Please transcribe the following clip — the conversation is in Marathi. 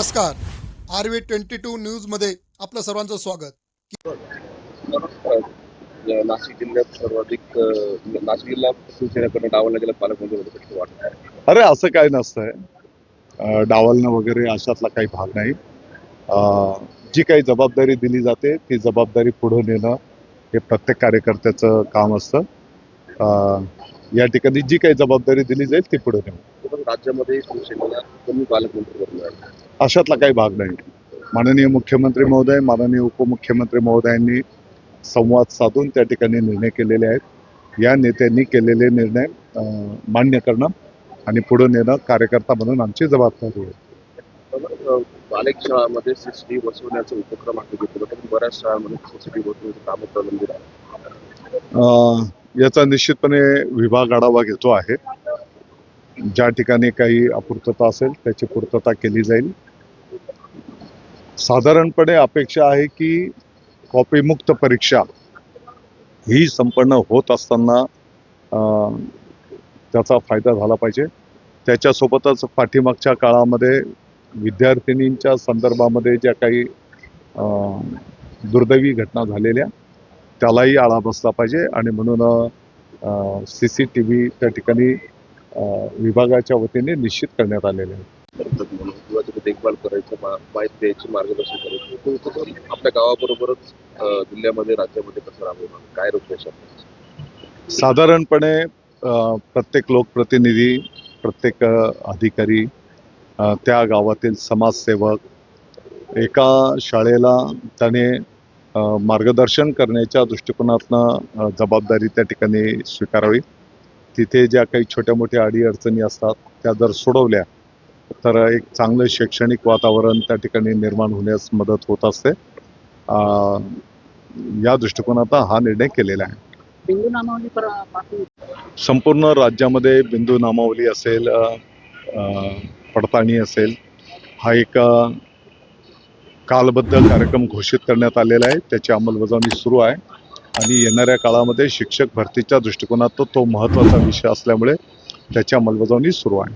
नमस्कार. आर व्ही ट्वेंटी टू न्यूजमध्ये आपलं सर्वांचं स्वागत. नमस्कार. या नाशिक जिल्ह्यात सर्वाधिक नाशिक जिल्हा शिवसेनेकडनं डावला गेला पालकमंत्री वाटतं अरे असं काय नसतंय. डावलणं वगैरे अशातला काही भाग नाही. जी काही जबाबदारी दिली जाते ती जबाबदारी पुढे नेणं हे प्रत्येक कार्यकर्त्याचं काम असतं. या ठिकाणी जी काही जबाबदारी दिली जाईल ती पुढे नेणं पण राज्यामध्ये शिवसेनेला कमी पालकमंत्री अशातला काही भाग नाही. माननीय मुख्यमंत्री महोदय माननीय उपमुख्यमंत्री महोदयांनी संवाद साधून त्या ठिकाणी निर्णय केलेले आहेत. या नेत्यांनी केलेले निर्णय मान्य करणं आणि पुढे नेणं कार्यकर्ता म्हणून आमची जबाबदारी आहे. अनेक शाळांमध्ये सीसीटीव्ही बसवण्याचा उपक्रम हाती घेतला पण बऱ्याच शाळांमध्ये बसवण्याचं काम प्रलंबित आहे. याचा निश्चितपणे विभाग आढावा घेतो आहे. ज्या ठिकाणी काही अपूर्तता असेल त्याची पूर्तता केली जाईल. साधारणपणे अपेक्षा आहे की कॉपीमुक्त परीक्षा ही संपन्न होत असताना त्याचा फायदा झाला पाहिजे. त्याच्यासोबतच पाठीमागच्या काळामध्ये विद्यार्थिनींच्या संदर्भामध्ये ज्या काही दुर्दैवी घटना झालेल्या त्यालाही आळा बसला पाहिजे आणि म्हणून सी सी टी व्ही त्या ठिकाणी विभागाच्या वतीने निश्चित करण्यात आलेले आहे. देखभाल करायचं माहिती द्यायची मार्गदर्शन करायचं. तो उपक्रम आपल्या गावाबरोबरच जिल्ह्यामध्ये राज्यामध्ये कसं राबवणार काय रूपरेषा साधारणपणे प्रत्येक लोकप्रतिनिधी प्रत्येक अधिकारी त्या गावातील समाजसेवक एका शाळेला त्याने मार्गदर्शन करण्याच्या दृष्टिकोनातनं जबाबदारी त्या ठिकाणी स्वीकारावी. तिथे ज्या काही छोट्या मोठ्या अडीअडचणी असतात त्या जर सोडवल्या तर एक चांगलं शैक्षणिक वातावरण त्या ठिकाणी निर्माण होण्यास मदत होत असते. या दृष्टिकोनातून हा निर्णय केलेला आहे. बिंदू नामावली संपूर्ण राज्यामध्ये बिंदू नामावली असेल पडताळणी असेल हा एक कालबद्ध कार्यक्रम घोषित करण्यात आलेला आहे. त्याची अंमलबजावणी सुरू आहे. आणि येणाऱ्या काळामध्ये शिक्षक भरतीच्या दृष्टिकोनात तो महत्त्वाचा विषय असल्यामुळे त्याची अंमलबजावणी सुरू आहे.